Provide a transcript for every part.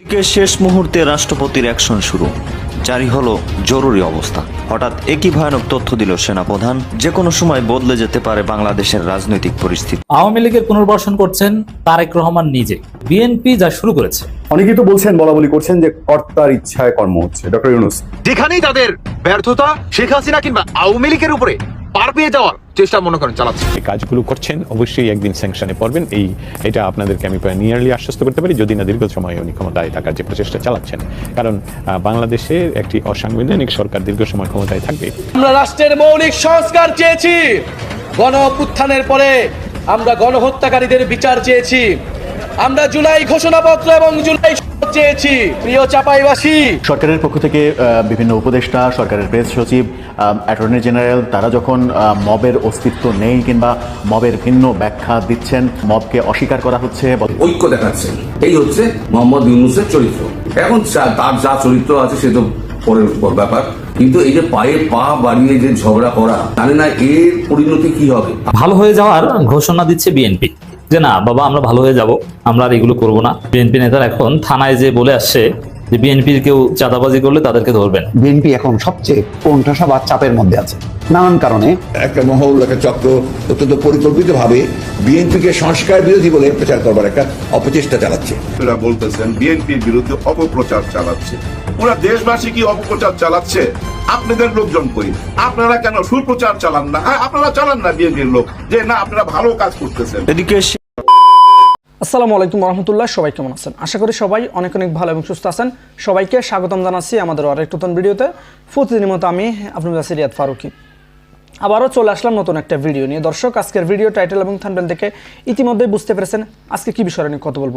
এদিকে শেষ মুহূর্তে রাষ্ট্রপতির অ্যাকশন শুরু। জারি হলো জরুরি অবস্থা। হঠাৎ একই ভয়ানক তথ্য দিল সেনাপ্রধান যে কোনো সময় বদলে যেতে পারে বাংলাদেশের রাজনৈতিক পরিস্থিতি। আওয়ামী লীগের পুনর্বাসন করছেন তারেক রহমান নিজে। বিএনপি যা শুরু করেছে। অনেকেই তো বলছেন বলা বলি করছেন যে কর্তার ইচ্ছায় কর্ম হচ্ছে। ডক্টর ইউনুস। যেখানেই তাদের ব্যর্থতা শেখ হাসিনা কিংবা আওয়ামী লীগের উপরে পার পেয়ে যাওয়ার চেষ্টা মনে করেন চালাচ্ছে এই কাজগুলো করছেন অবশ্যই একদিন স্যাংশনে পড়বেন। এই এটা আপনাদেরকে আমি প্রায় নিয়ারলি আশ্বস্ত করতে পারি যদি না দীর্ঘ সময় উনি ক্ষমতায় থাকার যে প্রচেষ্টা চালাচ্ছেন। কারণ আহ, বাংলাদেশের একটি অসাংবিধানিক সরকার দীর্ঘ সময় ক্ষমতায় থাকবে। আমরা রাষ্ট্রের মৌলিক সংস্কার চেয়েছি। গণ অভ্যুত্থানের পরে আমরা গণহত্যাকারীদের বিচার চেয়েছি। আমরা জুলাই ঘোষণাপত্র এবং জুলাই চেয়েছি প্রিয় চাপাইবাসী। সরকারের পক্ষ থেকে বিভিন্ন উপদেষ্টা সরকারের প্রেস সচিব অ্যাটর্নি জেনারেল তারা যখন মবের অস্তিত্ব নেই কিংবা মবের ভিন্ন ব্যাখ্যা দিচ্ছেন মবকে অস্বীকার করা হচ্ছে ঐক্য দেখাচ্ছে। এই হচ্ছে মোহাম্মদ ইউনুসের চরিত্র। এখন তার যা চরিত্র আছে সে তো পরের পর ব্যাপার। কিন্তু এই যে পায়ে পা বাড়িয়ে যে ঝগড়া করা জানে না এর পরিণতি কি হবে। ভালো হয়ে যাওয়ার ঘোষণা দিচ্ছে বিএনপি। যে না বাবা আমরা ভালো হয়ে যাব আমরা আর এগুলো করব না। বিএনপি নেতারা এখন থানায় যে বলে আসছে যে বিএনপির কেউ চাঁদাবাজি করলে তাদেরকে ধরবেন। বিএনপি এখন সবচেয়ে কোণঠাসা বা চাপের মধ্যে আছে। নানান কারণে। একটা মহল একটা চক্র অত্যন্ত পরিকল্পিতভাবে বিএনপিকে সংস্কার বিরোধী বলে প্রচার করবার একটা অপচেষ্টা চালাচ্ছে। ওরা বলতেছেন বিএনপির বিরুদ্ধে অপপ্রচার চালাচ্ছে। ওরা দেশবাসী কি অপপ্রচার চালাচ্ছে? আপনাদের লোকজন কই? আপনারা কেন সুপ্রচার চালান না? হ্যাঁ, আপনারা চালান না বিএনপির লোক। যে না আপনারা ভালো কাজ করতেছেন। এদিকে আসসালামু আলাইকুম রহমতুল্লাহ সবাই কেমন আছেন? আশা করি সবাই অনেক অনেক ভালো এবং সুস্থ আছেন। সবাইকে স্বাগতম জানাচ্ছি আমাদের আরেক নতুন ভিডিওতে। প্রতিদিনের মতো আমি আপনার কাছে রিয়াদ ফারুকি। আবারও চলে আসলাম নতুন একটা ভিডিও নিয়ে। দর্শক আজকের ভিডিও টাইটেল এবং থাম্বনেল থেকে ইতিমধ্যেই বুঝতে পেরেছেন আজকে কি বিষয় নিয়ে কথা বলব।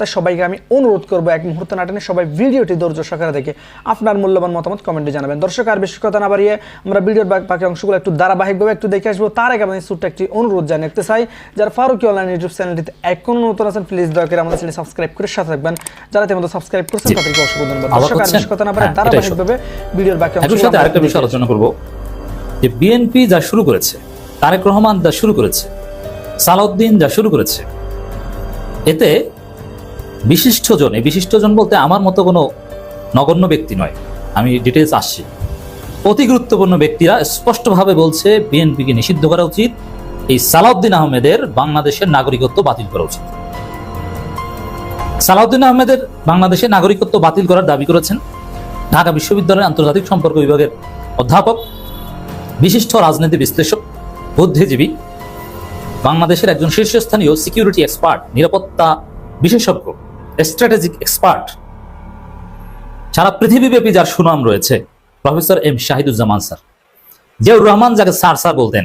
তাই সবাইকে আমি অনুরোধ করব এক মুহূর্তে না টেনে সবাই ভিডিওটি ধৈর্য সহকারে দেখে আপনার মূল্যবান মতামত কমেন্টে জানাবেন। দর্শক আর বেশি কথা না বাড়িয়ে আমরা ভিডিওর বাকি অংশগুলো একটু ধারাবাহিকভাবে একটু দেখে আসব। তার আগে আমাদের ছোট্ট একটি অনুরোধ জানিয়ে রাখতে চাই যারা ফারুকি অনলাইন ইউটিউব চ্যানেলটিতে এখনও নতুন আছেন প্লিজ দয়া করে আমাদের চ্যানেল সাবস্ক্রাইব করে সাথে থাকবেন। যারা ইতিমধ্যে সাবস্ক্রাইব করছেন তাদেরকে অসংখ্য ধন্যবাদ। দর্শক আর বেশি কথা না বাড়িয়ে হ্যাঁ। ধারাবাহিকভাবে ভিডিওর বাকি অংশগুলো সাথে আরেকটা বিষয় আলোচনা করব। যে বিএনপি যা শুরু করেছে তারেক রহমান যা শুরু করেছে সালাউদ্দিন যা শুরু করেছে এতে বিশিষ্টজন, এই বিশিষ্টজন বলতে আমার মতো কোনো নগণ্য ব্যক্তি নয়। আমি ডিটেলস আসছি। অতি গুরুত্বপূর্ণ ব্যক্তিরা স্পষ্টভাবে বলছে, বিএনপিকে নিষিদ্ধ করা উচিত। এই সালাউদ্দিন আহমেদের বাংলাদেশের নাগরিকত্ব বাতিল করা উচিত। সালাউদ্দিন আহমেদের বাংলাদেশের নাগরিকত্ব বাতিল করার দাবি করেছেন ঢাকা বিশ্ববিদ্যালয়ের আন্তর্জাতিক সম্পর্ক বিভাগের অধ্যাপক, বিশিষ্ট রাজনীতি বিশ্লেষক, বুদ্ধিজীবী, বাংলাদেশের একজন শীর্ষস্থানীয় সিকিউরিটি এক্সপার্ট নিরাপত্তা বিশেষজ্ঞ। স্ট্র্যাটেজিক এক্সপার্ট সারা পৃথিবীব্যাপী যার সুনাম রয়েছে, professor M Shahiduzzaman sir. Ziaur Rahman যাকে স্যার স্যার বলতেন,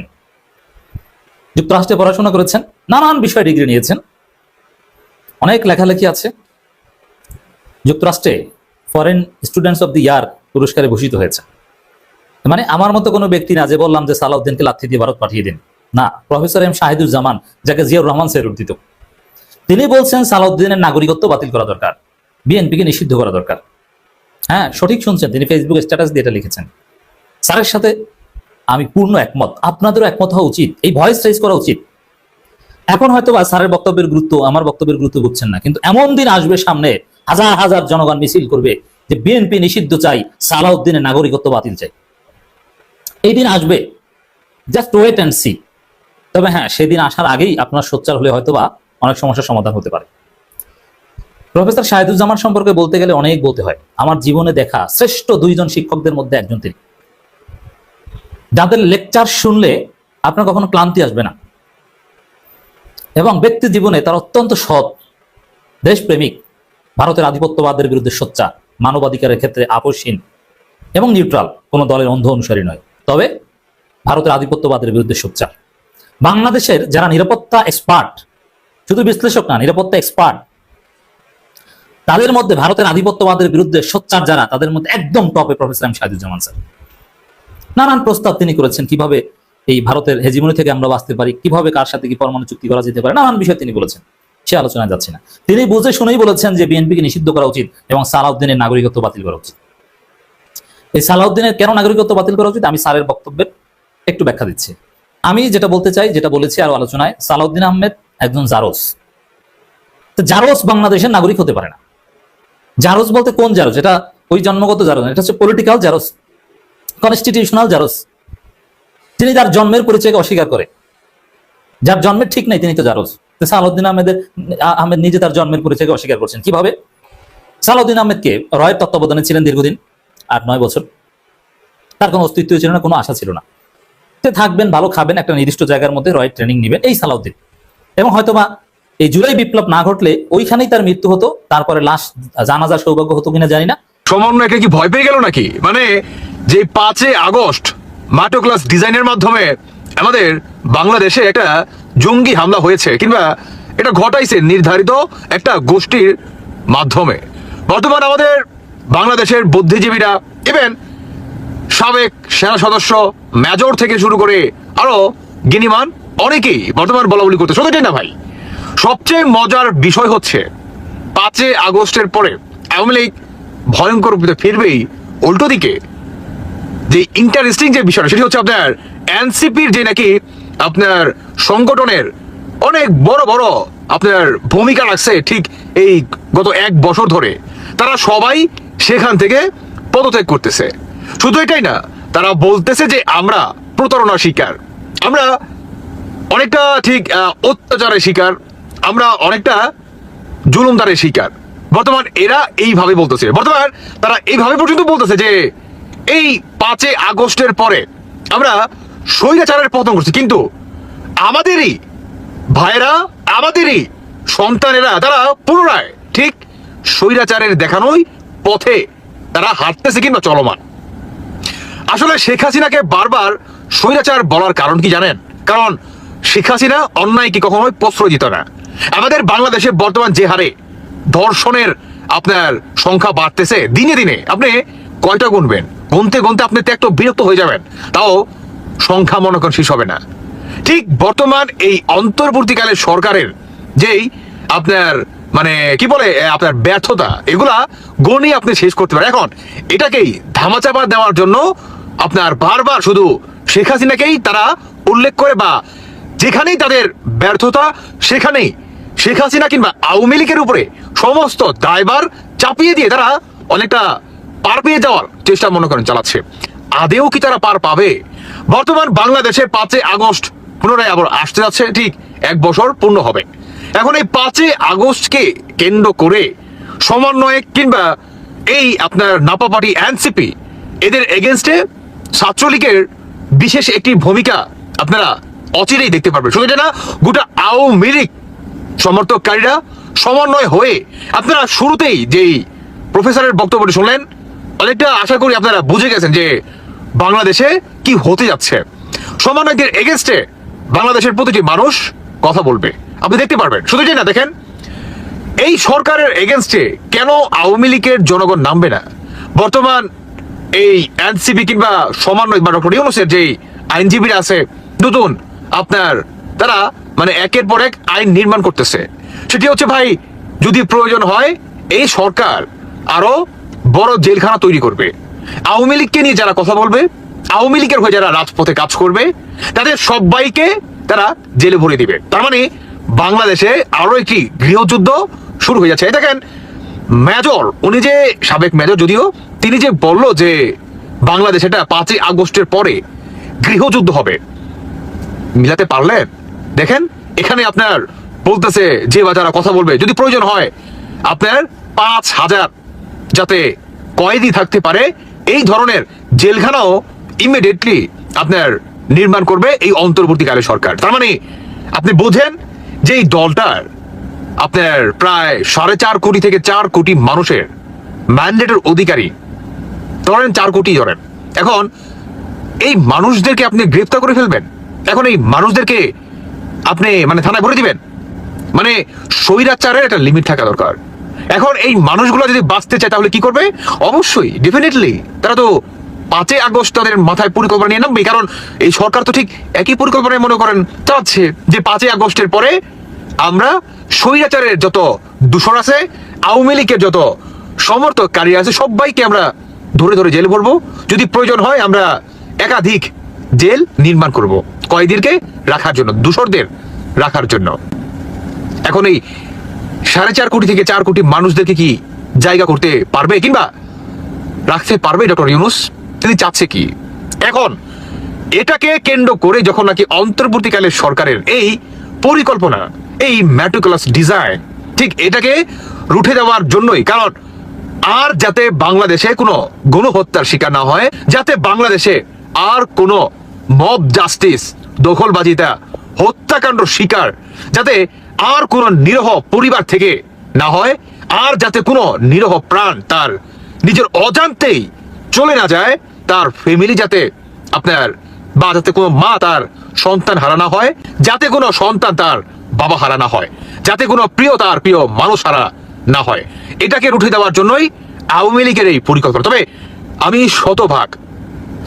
যুক্তরাষ্ট্রে পড়াশোনা করেছেন, নানান বিষয়ে ডিগ্রি নিয়েছেন। অনেক লেখালেখি আছে। যুক্তরাষ্ট্রে foreign students of the year পুরস্কারে ভূষিত হয়েছে। মানে আমার মতো কোনো ব্যক্তি না যে বললাম যে সালাউদ্দিনকে লাথি দিয়ে ভারত পাঠিয়ে দিন। না, প্রফেসর এম শাহিদুজ্জামান যাকে জিয়াউর রহমান স্যার উদ্ধৃত তিনি বলছেন সালাউদ্দিনের নাগরিকত্ব বাতিল করা দরকার, বিএনপিকে নিষিদ্ধ করা দরকার। হ্যাঁ সঠিক শুনছেন, তিনি ফেসবুক স্ট্যাটাস দিয়ে এটা লিখেছেন। স্যারের সাথে আমি পূর্ণ একমত, আপনাদেরও একমত হওয়া উচিত, এই ভয়েস রেজ করা উচিত। এখন হয়তো বা স্যারের বক্তব্যের গুরুত্ব, আমার বক্তব্যের গুরুত্ব বুঝছেন না, কিন্তু এমন দিন আসবে সামনে, হাজার হাজার জনগণ মিছিল করবে যে বিএনপি নিষিদ্ধ চাই, সালাউদ্দিনের নাগরিকত্ব বাতিল চাই। এই দিন আসবে জাস্ট ওয়েট অ্যান্ড সি তবে হ্যাঁ সেদিন আসার আগেই আপনার সোচ্চার হলে হয়তো বা অনেক সমস্যার সমাধান হতে পারে। প্রফেসর শাহিদুজ্জামান সম্পর্কে বলতে গেলে অনেক বলতে হয়। আমার জীবনে দেখা শ্রেষ্ঠ দুইজন শিক্ষকদের মধ্যে একজন তিনি। যাদের লেকচার শুনলে আপনার কখনো ক্লান্তি আসবে না। এবং ব্যক্তি জীবনে তার অত্যন্ত সৎ, দেশপ্রেমিক, ভারতের আধিপত্যবাদের বিরুদ্ধে সোচ্চার, মানবাধিকারের ক্ষেত্রে আপোষহীন এবং নিউট্রাল কোনো দলের অন্ধ অনুসারী নয়। তবে ভারতের আধিপত্যবাদের বিরুদ্ধে সোচ্চার। বাংলাদেশের যারা নিরাপত্তা এক্সপার্ট শুধু বিশ্লেষক না, নিরাপত্তা এক্সপার্ট তাদের মধ্যে ভারতের আধিপত্যবাদের বিরুদ্ধে সোচ্চার যারা, তাদের মধ্যে একদম টপে প্রফেসর এম শাহিদুজ্জামান স্যার। নানান প্রস্তাব তিনি করেছেন, কীভাবে এই ভারতের হেজিমনি থেকে আমরা বাঁচতে পারি, কীভাবে কার সাথে কি পরমাণু চুক্তি করা যেতে পারে, নানান বিষয় তিনি বলেছেন। সে আলোচনায় যাচ্ছে না। তিনি বুঝে শুনেই বলেছেন যে বিএনপিকে নিষিদ্ধ করা উচিত এবং সালাউদ্দিনের নাগরিকত্ব বাতিল করা উচিত। এই সালাউদ্দিনের কেন নাগরিকত্ব বাতিল করা উচিত? আমি স্যারের বক্তব্যের একটু ব্যাখ্যা দিচ্ছি। আমি যেটা বলতে চাই, যেটা বলেছি আরও আলোচনায়, সালাউদ্দিন আহমেদ একজন জারোস। তো জারোস বাংলাদেশের নাগরিক হতে পারে না। জারোস বলতে কোন জারোস? এটা ওই জন্মগত জারোস এটা হচ্ছে পলিটিক্যাল জারোস কনস্টিটিউশনাল জারোস। তিনি তার জন্মের পরিচয়কে অস্বীকার করে। যার জন্মের ঠিক নাই, তিনি তো জারোস। সালাউদ্দিন আহমেদের, আহমেদ নিজে তার জন্মের পরিচয়কে অস্বীকার করছেন। কীভাবে? সালাউদ্দিন আহমেদকে রয়ের তত্ত্বাবধানে ছিলেন দীর্ঘদিন, আট নয় বছর। তার কোনো অস্তিত্ব ছিল না, কোনো আশা ছিল না। থাকবেন, ভালো খাবেন, একটা নির্দিষ্ট জায়গার মধ্যে রয়ের ট্রেনিং নেবেন, এই সালাউদ্দিন। এবং হয়তোবা এই জুলাই বিপ্লব না ঘটলে ওইখানেই তার মৃত্যু হতো, তারপরে লাশ জানাজার সৌভাগ্য হতো কিনা জানি না। সমন্বয়কে কি ভয় পেয়ে গেল নাকি? মানে যে পাঁচে আগস্ট মাটো ক্লাস ডিজাইনের মাধ্যমে আমাদের বাংলাদেশে একটা জঙ্গি হামলা হয়েছে, কিংবা এটা ঘটাইছে নির্ধারিত একটা গোষ্ঠীর মাধ্যমে। বর্তমান আমাদের বাংলাদেশের বুদ্ধিজীবীরা ইভেন সাবেক সেনা সদস্য, মেজর থেকে শুরু করে আরও গিনিমান অনেকেই বর্তমান বলা বলি করতে সত্যি না ভাই। সবচেয়ে মজার বিষয় হচ্ছে পাঁচে আগস্টের পরে আওয়ামী লীগ ভয়ঙ্কর রূপে ফিরবেই উল্টো দিকে। যে ইন্টারেস্টিং যে বিষয়টা, সেটি হচ্ছে আপনার এনসিপির যে নাকি আপনার সংগঠনের অনেক বড় বড় আপনার ভূমিকা রাখছে ঠিক এই গত এক বছর ধরে। তারা সবাই সেখান থেকে পদত্যাগ করতেছে। শুধু এটাই না, তারা বলতেছে যে আমরা প্রতারণার শিকার। আমরা অনেকটা ঠিক অত্যাচারের শিকার, আমরা অনেকটা জুলুমদারের শিকার। বর্তমান এরা এইভাবে বলতেছে। বর্তমান তারা এইভাবে পর্যন্ত বলতেছে যে এই পাঁচে আগস্টের পরে আমরা স্বৈরাচারের পতন করছি কিন্তু আমাদেরই ভাইরা আমাদেরই সন্তানেরা, তারা পুনরায় ঠিক স্বৈরাচারের দেখানোই পথে তারা হাঁটতেছে কিংবা চলমান। আসলে শেখ হাসিনাকে বারবার স্বৈরাচার বলার কারণ কি জানেন? কারণ শেখ হাসিনা অন্যায়কে কখনোই প্রশ্রয় দিত না। আমাদের বাংলাদেশে বর্তমান যে হারে ধর্ষণের আপনার সংখ্যা বাড়তেছে, দিনে দিনে আপনি কয়টা গুনবেন? গুনতে গুনতে আপনি তো একটু বিরক্ত হয়ে যাবেন, তাও সংখ্যা মনে করেন শেষ হবে না। ঠিক বর্তমান এই অন্তর্বর্তীকালে সরকারের যেই আপনার মানে কি বলে আপনার ব্যর্থতা, এগুলা গণি আপনি শেষ করতে পারেন। এখন এটাকেই ধামাচাপা দেওয়ার জন্য আপনার বারবার শুধু শেখ হাসিনাকেই তারা উল্লেখ করে বা যেখানেই তাদের ব্যর্থতা, সেখানেই শেখ হাসিনা কিংবা আওয়ামী লীগের উপরে সমস্ত দায়ভার চাপিয়ে দিয়ে তারা অনেকটা পার পেয়ে যাওয়ার চেষ্টা মনে করেন চালাচ্ছে। আদেও কি তারা পার পাবে? বর্তমান বাংলাদেশে পাঁচই আগস্ট পুনরায় আবার আসতে যাচ্ছে, ঠিক এক বছর পূর্ণ হবে। এখন এই পাঁচই আগস্টকে কেন্দ্র করে সমন্বয়ে কিংবা এই আপনার নাপা পার্টি এনসিপি, এদের এগেনস্টে ছাত্রলীগের বিশেষ একটি ভূমিকা আপনারা অচিরেই দেখতে পারবে। শুধু না, গোটা আওয়ামী লীগ সমর্থককারীরা সমন্বয় হয়ে আপনারা শুরুতেই যেই প্রফেসরের বক্তব্যটি শুনলেন, অনেকটা আশা করি আপনারা বুঝে গেছেন যে বাংলাদেশে কি হতে যাচ্ছে। সমন্বয়কের এগেনস্টে বাংলাদেশের প্রতিটি মানুষ কথা বলবে। আপনি দেখতে পারবেন। শুধু না, দেখেন, এই সরকারের এগেনস্টে কেন আওয়ামী লীগের জনগণ নামবে না? বর্তমান এই এনসিপি কিংবা সমন্বয় বা ডক্টর ইউনুসের যেই আইনজীবীরা আছে, নতুন আপনার, তারা মানে একের পর এক আইন নির্মাণ করতেছে। সেটি হচ্ছে ভাই, যদি প্রয়োজন হয়, এই সরকার আরও বড় জেলখানা তৈরি করবে। আওয়ামী লীগকে নিয়ে যারা কথা বলবে, আওয়ামী লীগের হয়ে যারা রাজপথে কাজ করবে, তাদের সবাইকে তারা জেলে ভরে দিবে। তার মানে বাংলাদেশে আরও একটি গৃহযুদ্ধ শুরু হয়ে যাচ্ছে। দেখেন, মেজর, উনি যে সাবেক মেজর, যদিও তিনি যে বলল যে বাংলাদেশ এটা পাঁচই আগস্টের পরে গৃহযুদ্ধ হবে মিলাতে পারলেন দেখেন, এখানে আপনার বলতেছে যে বা যারা কথা বলবে, যদি প্রয়োজন হয়, আপনার পাঁচ হাজার যাতে কয়েদি থাকতে পারে, এই ধরনের জেলখানাও ইমিডিয়েটলি আপনার নির্মাণ করবে এই অন্তর্বর্তীকালে সরকার। তার মানে আপনি বোঝেন যে এই দলটার আপনার প্রায় সাড়ে চার কোটি থেকে চার কোটি মানুষের ম্যান্ডেটের অধিকারী, ধরেন চার কোটি ধরেন এখন, এই মানুষদেরকে আপনি গ্রেফতার করে ফেলবেন। এখন এই মানুষদেরকে আপনি মানে থানায় ভরে দিবেন? মানে স্বৈরাচারের একটা লিমিট থাকা দরকার। এখন এই মানুষগুলো যদি বাঁচতে চায় তাহলে কি করবে? অবশ্যই ডেফিনেটলি তারা তো পাঁচই আগস্ট তাদের মাথায় পরিকল্পনা নিয়ে নামবে কারণ এই সরকার তো ঠিক একই পরিকল্পনায় মনে করেন চাচ্ছে যে পাঁচই আগস্টের পরে আমরা স্বৈরাচারের যত দূষণ আছে, আওয়ামী লীগের যত সমর্থককারী আছে, সবাইকে আমরা ধরে ধরে জেলে ভরবো। যদি প্রয়োজন হয় আমরা একাধিক জেল নির্মাণ করব। কয়েদিরকে রাখার জন্য দূষরদের রাখার জন্য। এখন এই সাড়ে চার কোটি থেকে চার কোটি মানুষদেরকে কি জায়গা করতে পারবে? কিংবা রাখতে পারবে ডক্টর ইউনুস? তিনি চাচ্ছে কি? এখন এটাকে কেন্দ্র করে যখন নাকি অন্তর্বর্তীকালে সরকারের এই পরিকল্পনা, এই ম্যাট্রিকুলাস ডিজাইন ঠিক এটাকে রুখে দেওয়ার জন্যই, কারণ আর যাতে বাংলাদেশে কোনো গণহত্যার শিকার না হয়, যাতে বাংলাদেশে আর কোনো মব জাস্টিস, দখলবাজিতা, হত্যাকাণ্ড শিকার, যাতে আর কোনো নিরহ পরিবার থেকে না হয়, আর যাতে কোনো নিরহ প্রাণ তার নিজের অজান্তেই চলে না যায়, তার ফ্যামিলি যাতে আপনার বা যাতে কোনো মা তার সন্তান হারানো হয়, যাতে কোনো সন্তান তার বাবা হারানো হয়, যাতে কোনো প্রিয় তার প্রিয় মানুষ হারা না হয়। এটাকে রুখে দেওয়ার জন্যই আওয়ামী লীগের এই পরিকল্পনা। তবে আমি শতভাগ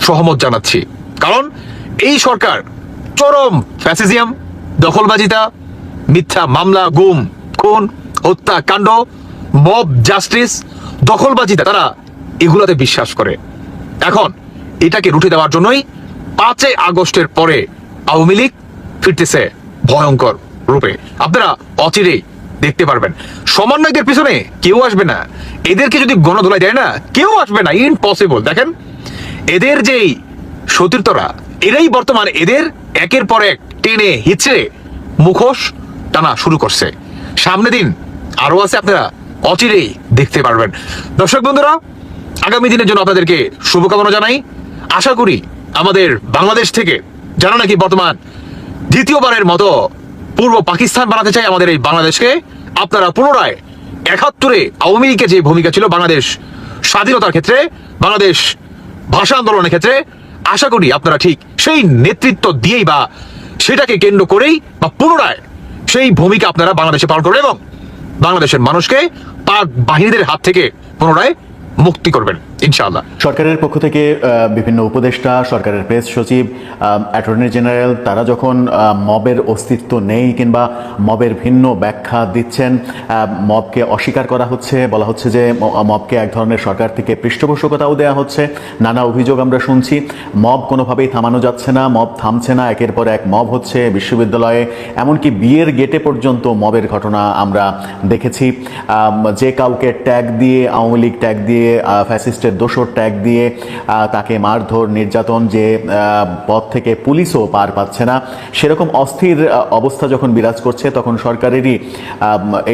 সহমত জানাচ্ছি। কারণ এই সরকার চরম ফ্যাসিজিয়াম দখলবাজিতা, মিথ্যা মামলা, গুম, খুন, হত্যা, কাণ্ড, মব, জাস্টিস, দখলবাজিতা, তারা এগুলোতে বিশ্বাস করে। এখন এটাকে রুটে দেওয়ার জন্যই পাঁচই আগস্টের পরে আওয়ামী লীগ ফিরতেছে ভয়ঙ্কর রূপে। আপনারা অচিরেই দেখতে পারবেন। সমন্বয়কের পিছনে কেউ আসবে না। এদেরকে যদি গণধোলাই দেয় না, কেউ আসবে না। ইম্পসিবল দেখেন, এদের যেই সতীর্থরা এরাই বর্তমান এদের একের পর এক টেনে হিচড়ে মুখোশ টানা শুরু করছে। সামনে দিন আরও আছে আপনারা অচিরেই দেখতে পারবেন। দর্শক বন্ধুরা, আগামী দিনের জন্য আপনাদেরকে শুভকামনা জানাই। আশা করি আমাদের বাংলাদেশ থেকে যারা নাকি বর্তমান দ্বিতীয়বারের মতো পূর্ব পাকিস্তান বানাতে চাই আমাদের এই বাংলাদেশকে, আপনারা পুনরায় একাত্তরে আওয়ামী লীগের যে ভূমিকা ছিল বাংলাদেশ স্বাধীনতার ক্ষেত্রে, বাংলাদেশ ভাষা আন্দোলনের ক্ষেত্রে আশা করি আপনারা ঠিক সেই নেতৃত্ব দিয়েই বা সেটাকে কেন্দ্র করেই বা পুনরায় সেই ভূমিকা আপনারা বাংলাদেশে পালন করবেন এবং বাংলাদেশের মানুষকে পাক বাহিনীদের হাত থেকে পুনরায় মুক্তি করবেন। ইনশাআল্লাহ। সরকারের পক্ষ থেকে বিভিন্ন উপদেষ্টা সরকারের প্রেস সচিব অ্যাটর্নি জেনারেল তারা যখন মবের অস্তিত্ব নেই কিংবা মবের ভিন্ন ব্যাখ্যা দিচ্ছেন মবকে অস্বীকার করা হচ্ছে বলা হচ্ছে যে মবকে এক ধরনের সরকার থেকে পৃষ্ঠপোষকতাও দেওয়া হচ্ছে নানা অভিযোগ আমরা শুনছি। মব কোনোভাবেই থামানো যাচ্ছে না মব থামছে না একের পর এক মব হচ্ছে বিশ্ববিদ্যালয়ে এমনকি বিয়ের গেটে পর্যন্ত মবের ঘটনা আমরা দেখেছি। যে কাউকে ট্যাগ দিয়ে আওয়ামী লীগ ট্যাগ দিয়ে আহ, ফ্যাসিস্টের দোষর ট্যাগ দিয়ে তাকে মারধর, নির্যাতন যে পথ থেকে পুলিশও পার পাচ্ছে না। সেরকম অস্থির অবস্থা যখন বিরাজ করছে, তখন সরকারেরই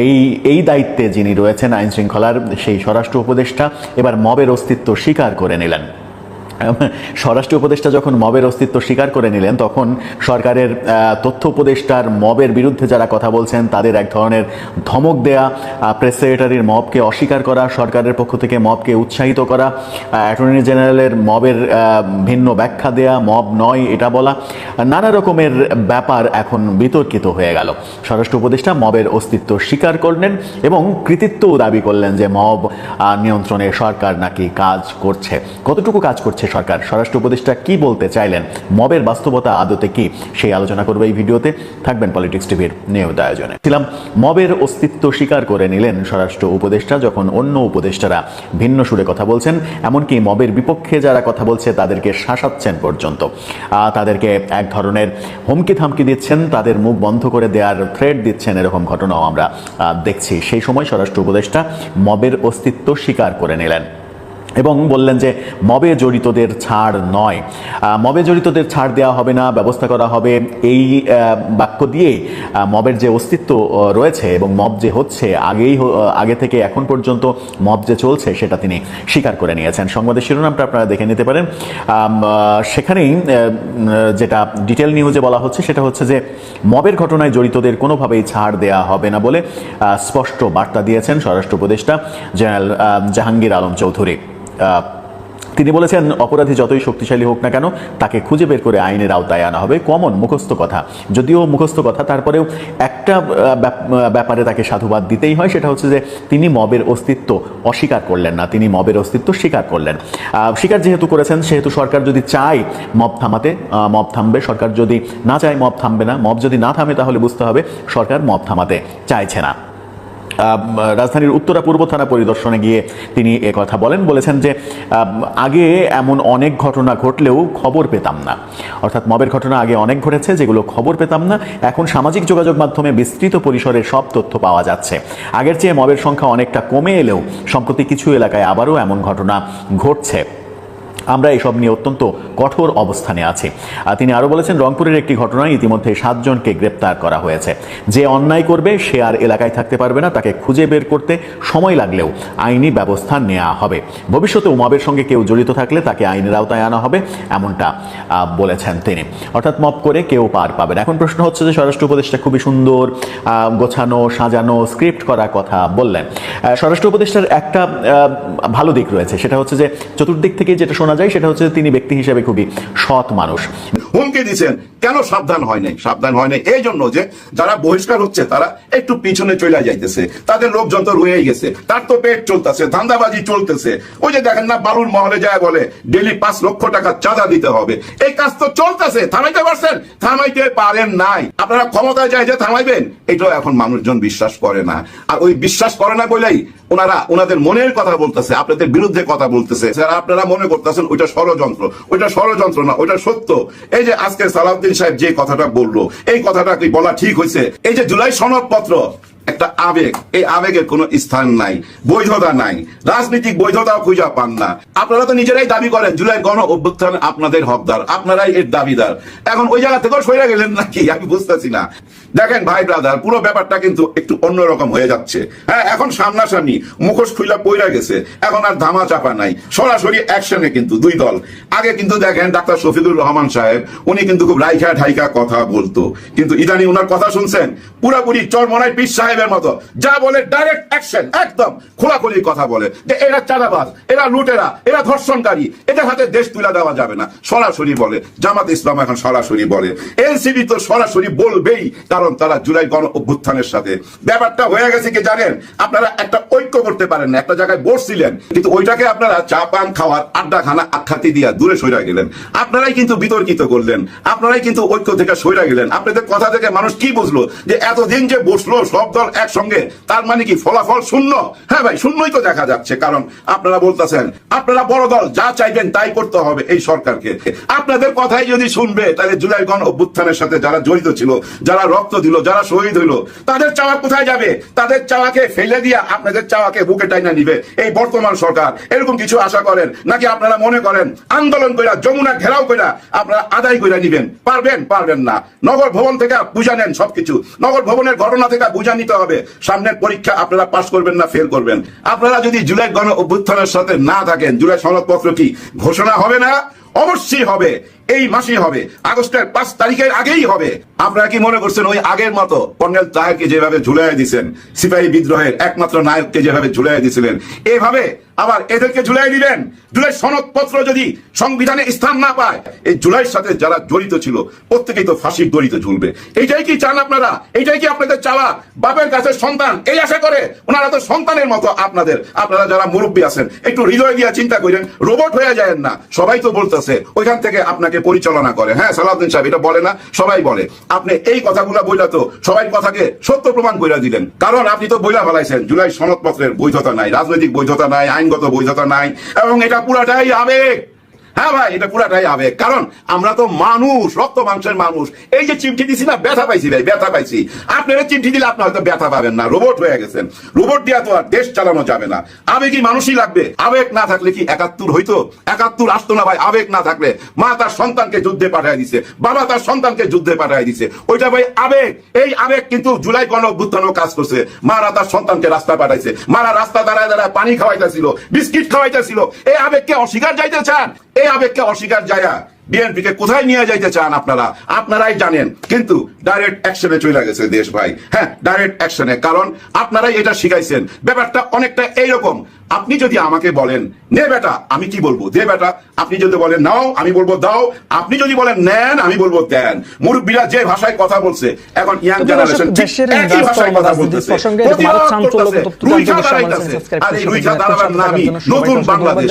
এই এই দায়িত্বে যিনি রয়েছেন আইনশৃঙ্খলার সেই স্বরাষ্ট্র উপদেষ্টা, এবার মবের অস্তিত্ব স্বীকার করে নিলেন। স্বরাষ্ট্র উপদেষ্টা যখন মবের অস্তিত্ব স্বীকার করে নিলেন, তখন সরকারের তথ্য উপদেষ্টার মবের বিরুদ্ধে যারা কথা বলছেন, তাদের এক ধরনের ধমক দেয়া প্রেস সেক্রেটারির মবকে অস্বীকার করা, সরকারের পক্ষ থেকে মবকে উৎসাহিত করা অ্যাটর্নি জেনারেলের মবের ভিন্ন ব্যাখ্যা দেয়া, মব নয় এটা বলা, নানা রকমের ব্যাপার এখন বিতর্কিত হয়ে গেল। স্বরাষ্ট্র উপদেষ্টা মবের অস্তিত্ব স্বীকার করলেন এবং কৃতিত্বও দাবি করলেন যে মব নিয়ন্ত্রণে সরকার নাকি কাজ করছে। কতটুকু কাজ করছে সরকার। স্বরাষ্ট্র উপদেষ্টা কি বলতে চাইলেন? মবের বাস্তবতা আদতে কি? সেই আলোচনা করবে এই ভিডিওতে। থাকবেন পলিটিক্স টিভির নিয়মিত আয়োজনে। ছিলাম, মবের অস্তিত্ব স্বীকার করে নিলেন স্বরাষ্ট্র উপদেষ্টা যখন অন্য উপদেষ্টারা ভিন্ন সুরে কথা বলছেন, এমনকি মবের বিপক্ষে যারা কথা বলছে তাদেরকে শাসাচ্ছেন পর্যন্ত। তাদেরকে এক ধরনের হুমকি থামকি দিচ্ছেন, তাদের মুখ বন্ধ করে দেওয়ার থ্রেড দিচ্ছেন এরকম ঘটনাও আমরা দেখছি। সেই সময় স্বরাষ্ট্র উপদেষ্টা মবের অস্তিত্ব স্বীকার করে নিলেন। এবং বললেন যে মবে জড়িতদের ছাড় নয়। মবে জড়িতদের ছাড় দেওয়া হবে না, ব্যবস্থা করা হবে এই বাক্য দিয়ে মবের যে অস্তিত্ব রয়েছে এবং মব যে হচ্ছে, আগেই আগে থেকে এখন পর্যন্ত মব যে চলছে, সেটা তিনি স্বীকার করে নিয়েছেন। সংবাদের শিরোনামটা আপনারা দেখে নিতে পারেন। সেখানেই যেটা ডিটেল নিউজে বলা হচ্ছে, সেটা হচ্ছে যে মবের ঘটনায় জড়িতদের কোনোভাবেই ছাড় দেওয়া হবে না বলে স্পষ্ট বার্তা দিয়েছেন স্বরাষ্ট্র উপদেষ্টা জেনারেল জাহাঙ্গীর আলম চৌধুরী। তিনি বলেছেন, অপরাধী যতই শক্তিশালী হোক না কেন, তাকে খুঁজে বের করে আইনের আওতায় আনা হবে। কমন, মুখস্থ কথা। যদিও মুখস্থ কথা, তারপরেও একটা ব্যাপ- ব্যাপারে তাকে সাধুবাদ দিতেই হয়, সেটা হচ্ছে যে তিনি মবের অস্তিত্ব অস্বীকার করলেন না। তিনি মবের অস্তিত্ব স্বীকার করলেন। স্বীকার যেহেতু করেছেন, সেহেতু সরকার যদি চায় মব থামাতে মব থামবে। সরকার যদি না চায় মব থামবে না, মব যদি না থামে তাহলে বুঝতে হবে সরকার মব থামাতে চাইছে না। রাজধানীর উত্তরা পূর্ব থানা পরিদর্শনে গিয়ে তিনি কথা বলেন। বলেছেন যে আগে এমন অনেক ঘটনা ঘটলেও খবর পেতাম না। অর্থাৎ মবের ঘটনা আগে অনেক ঘটেছে, যেগুলো খবর পেতাম না। এখন সামাজিক যোগাযোগ মাধ্যমে বিস্তৃত পরিসরে সব তথ্য পাওয়া যাচ্ছে। আগের চেয়ে মবের সংখ্যা অনেকটা কমে এলেও, সম্প্রতি কিছু এলাকায় আবারও এমন ঘটনা ঘটছে। আমরা এসব নিয়ে অত্যন্ত কঠোর অবস্থানে আছি। তিনি আরও বলেছেন, রংপুরের একটি ঘটনায় ইতিমধ্যে সাতজনকে গ্রেপ্তার করা হয়েছে। যে অন্যায় করবে, সে আর এলাকায় থাকতে পারবে না। তাকে খুঁজে বের করতে সময় লাগলেও আইনি ব্যবস্থা নেওয়া হবে। ভবিষ্যতে মবের সঙ্গে কেউ জড়িত থাকলে তাকে আইনের আওতায় আনা হবে, এমনটা বলেছেন তিনি। অর্থাৎ মব করে কেউ পার পাবে না। এখন প্রশ্ন হচ্ছে যে, স্বরাষ্ট্র উপদেষ্টা খুবই সুন্দর গোছানো, সাজানো, স্ক্রিপ্ট করা কথা বললেন। স্বরাষ্ট্র উপদেষ্টার একটা ভালো দিক রয়েছে। সেটা হচ্ছে যে, চতুর্দিক থেকে যেটা শোনা যায়, সেটা হচ্ছে তিনি ব্যক্তি হিসেবে খুবই সৎ মানুষ। হুমকি দিচ্ছেন। কেন সাবধান হয় নাই? সাবধান হয় নাই এই জন্য যে যারা বহিষ্কার হচ্ছে, তারা একটু পিছনে চলে যাইতেছে। তাদের লোকজন তো রয়েই গেছে। তার তো পেট চলতেছে, ধান্দাবাজি চলতেছে। ওই যে দেখেন না, বালুর মহলে যায় বলে, ডেলি পাঁচ লক্ষ টাকা চাঁদা দিতে হবে। এই কাজ তো চলতেছে, থামাইতে পারছেন? থামাইতে পারেন নাই। আপনারা ক্ষমতায় যায় যে থামাইবেন? এটাও এখন মানুষজন বিশ্বাস করে না। আর ওই বিশ্বাস করে না বলেই ওনারা, ওনাদের মনের কথা বলতেছে, আপনাদের বিরুদ্ধে কথা বলতেছে। যারা আপনারা মনে করতেছেন, ওইটা ষড়যন্ত্র। ওইটা ষড়যন্ত্র না, ওইটা সত্য। এই যে আজকে সালাউদ্দিন সাহেব যে কথাটা বলল, এই কথাটা কি বলা ঠিক হয়েছে? এই যে জুলাই সনদপত্র একটা আবেগ। এই আবেগের কোনো স্থান নাই, বৈধতা নাই। রাজনৈতিক বৈধতাও খুঁজে পান না। আপনারা তো নিজেরাই দাবি করেন, জুলাই গণ অভ্যুত্থান আপনাদের হকদার, আপনারাই এর দাবিদার। এখন ওই জায়গা থেকেও সরে গেলেন নাকি? আমি বুঝতেছি না। দেখেন ভাই ব্রাদার পুরো ব্যাপারটা কিন্তু একটু অন্যরকম হয়ে যাচ্ছে। হ্যাঁ এখন সামনাসামনি মুখোশ খুইলা পইরা গেছে। এখন আর ধামা চাপা নাই। সরাসরি অ্যাকশনে কিন্তু দুই দল। আগে কিন্তু দেখেন ডাক্তার শফিদুর রহমান সাহেব, উনি কিন্তু খুব রাইখা ঢাইকা কথা বলতো। কিন্তু ইদানি ওনার কথা শুনছেন? পুরাপুরি চরমনাই পীর সাহেবের মতো। যা বলে ডাইরেক্ট অ্যাকশন একদম খোলাখুলি কথা বলে। যে এরা চাঁদাবাজ, এরা লুটেরা, এরা ধর্ষণকারী, এদের হাতে দেশ তুলে দেওয়া যাবে না। সরাসরি বলে, জামাত ইসলাম এখন সরাসরি বলে। এনসিবি তো সরাসরি বলবেই, কারণ তারা জুলাই গণ অভ্যুত্থানের সাথে। ব্যাপারটা হয়ে গেছে কি জানেন? আপনারা একটা ঐক্য করতে পারেন না, একটা জায়গায় বসছিলেন। কিন্তু ওইটাকে আপনারা চা, পান, খাওয়ার আড্ডা খানা আখ্যাতি দিয়া দূরে সইরা গেলেন। আপনারাই কিন্তু বিতর্কিত করলেন। আপনারাই কিন্তু ঐক্য থেকে সইরা গেলেন। আপনাদের কথা থেকে মানুষ কি বুঝলো? যে এতদিন যে বসল, সব দল একসঙ্গে, তার মানে কি ফলাফল শূন্য? হ্যাঁ ভাই, শূন্যই তো দেখা যাচ্ছে, কারণ আপনারা বলতেছেন, আপনারা বড় দল, যা চাইবেন তাই করতে হবে এই সরকারকে। আপনাদের কথাই যদি শুনবে, তাহলে জুলাই গণ অভ্যুত্থানের সাথে যারা জড়িত ছিল, যারা রক্ত দিল, যারা শহীদ হইল, তাদের চাওয়া কোথায় যাবে? তাদের চাওয়াকে ফেলে দিয়া আপনাদের চাওয়াকে বুকে টাইনা নিবে এই বর্তমান সরকার। এরকম কিছু আশা করেন? নাকি আপনারা মনে করেন, আন্দোলন কইরা, যমুনা ঘেরাও কইরা আপনারা আদায় কইরা নিবেন? পারবেন পারবেন না। নগর ভবন থেকে বুঝা নেন সবকিছু। নগর ভবনের ঘটনা থেকে বুঝা নিতে হবে। সামনের পরীক্ষা আপনারা পাশ করবেন না ফেল করবেন। আপনারা যদি জুলাই গণ অভ্যুত্থানের সাথে না থাকেন, জুলাই সনদপত্র কি, ঘোষণা হবে না? অবশ্যই হবে। এই মাসেই হবে। আগস্টের পাঁচ তারিখের আগেই হবে। আপনারা কি মনে করছেন ওই আগের মতো? কর্নেল তাহেরকে যেভাবে ঝুলাই দিছেন, সিপাহী বিদ্রোহের একমাত্র নায়ককে যেভাবে ঝুলাই দিছিলেন, এভাবে আবার এদেরকে ঝুলাই দিবেন জুলাই সনদপত্র যদি সংবিধানে স্থান না পায়, এই জুলাইয়ের সাথে যারা জড়িত ছিল, প্রত্যেকেই তো ফাঁসির দড়িতে ঝুলবে। এইটাই কি চান আপনারা? এইটাই কি আপনাদের চাওয়া? বাপের কাছে সন্তান, এই আশা করে? ওনারা তো সন্তানের মতো আপনাদের। আপনারা যারা মুরব্বী আছেন, একটু হৃদয় দিয়া চিন্তা করেন, রোবট হয়ে যায় না। সবাই তো বলতেছে ওইখান থেকে আপনাকে পরিচালনা করে। হ্যাঁ সালাউদ্দিন সাহেব এটা বলে না, সবাই বলে। আপনি এই কথাগুলো বইলা তো সবাই কথাকে সত্য প্রমাণ বইলা দিলেন। কারণ আপনি তো বইলা ফেলাইছেন, জুলাই সনদপত্রের বৈধতা নাই, রাজনৈতিক বৈধতা নাই, আইনগত বৈধতা নাই, এবং এটা পুরাটাই আবেগ। হ্যাঁ ভাই, এটা পুরাটাই আবেগ। কারণ আমরা তো মানুষ, রক্ত মাংসের মানুষ। এই যে চিমটি দিছি না, ব্যথা পাইছি ভাই, ব্যথা পাইছি। আপনারা চিমটি দিলে আপনি হয়তো ব্যথা পাবেন না, রোবট হয়ে গেছেন। রোবট দিয়া তো আর দেশ চালানো যাবে না। আবেগই মানুষই লাগবে? আবেগ না থাকলে কি একাত্তর হইতো? একাত্তর আসতো না ভাই, আবেগ না থাকলে। মা তার সন্তানকে যুদ্ধে পাঠিয়ে দিছে, বাবা তার সন্তানকে যুদ্ধে পাঠিয়ে দিছে। ওইটা ভাই আবেগ। এই আবেগ কিন্তু জুলাই গণ অভ্যুত্থানও কাজ করছে। মারা তার সন্তানকে রাস্তা পাঠাইছে। মারা রাস্তা দাঁড়ায় দাঁড়ায় পানি খাওয়াইতেছিল, বিস্কিট খাওয়াইতেছিল। এই আবেগকে অস্বীকার যাইতে চান? আবেগকে অস্বীকার যায়া বিএনপিকে কোথায় নিয়ে যাইতে চান আপনারা? আপনারাই জানেন। কিন্তু ডাইরেক্ট অ্যাকশনে চলে গেছে দেশ ভাই। হ্যাঁ ডাইরেক্ট অ্যাকশনে কারণ আপনারাই এটা শিখাইছেন। ব্যাপারটা অনেকটা এইরকম। আপনি যদি আমাকে বলেন নে বেটা আমি কি বলব? দে বেটা আপনি যদি বলেন নাও আমি বলব দাও। আপনি যদি বলেন নেন আমি বলব দেন। মুরব্বীরা যে ভাষায় কথা বলছে এখন ইয়াং জেনারেশন আরও নতুন বাংলাদেশ।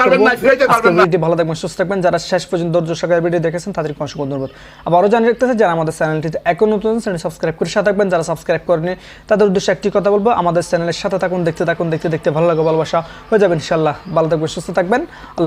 পারবেন না পারবেন না। ভালো থাকবেন সুস্থ থাকবেন। যারা শেষ পর্যন্ত ধৈর্য সহকারে ভিডিও দেখেছেন তাদেরকে অসংখ্য ধন্যবাদ। আবারও জানিয়ে রাখতেছে যারা আমাদের চ্যানেলটিতে এখন নতুন চ্যানেল সাবস্ক্রাইব করে সাথে থাকবেন। যারা সাবস্ক্রাইব করেনি তাদের উদ্দেশ্যে একটি কথা বলব আমাদের চ্যানেলের সাথে থাকুন দেখতে থাকুন দেখতে দেখতে ভালো লাগে ভালোবাসা হয়ে যাবে ইনশাল্লাহ ভালো থাকবেন সুস্থ থাকবেন। আল্লাহ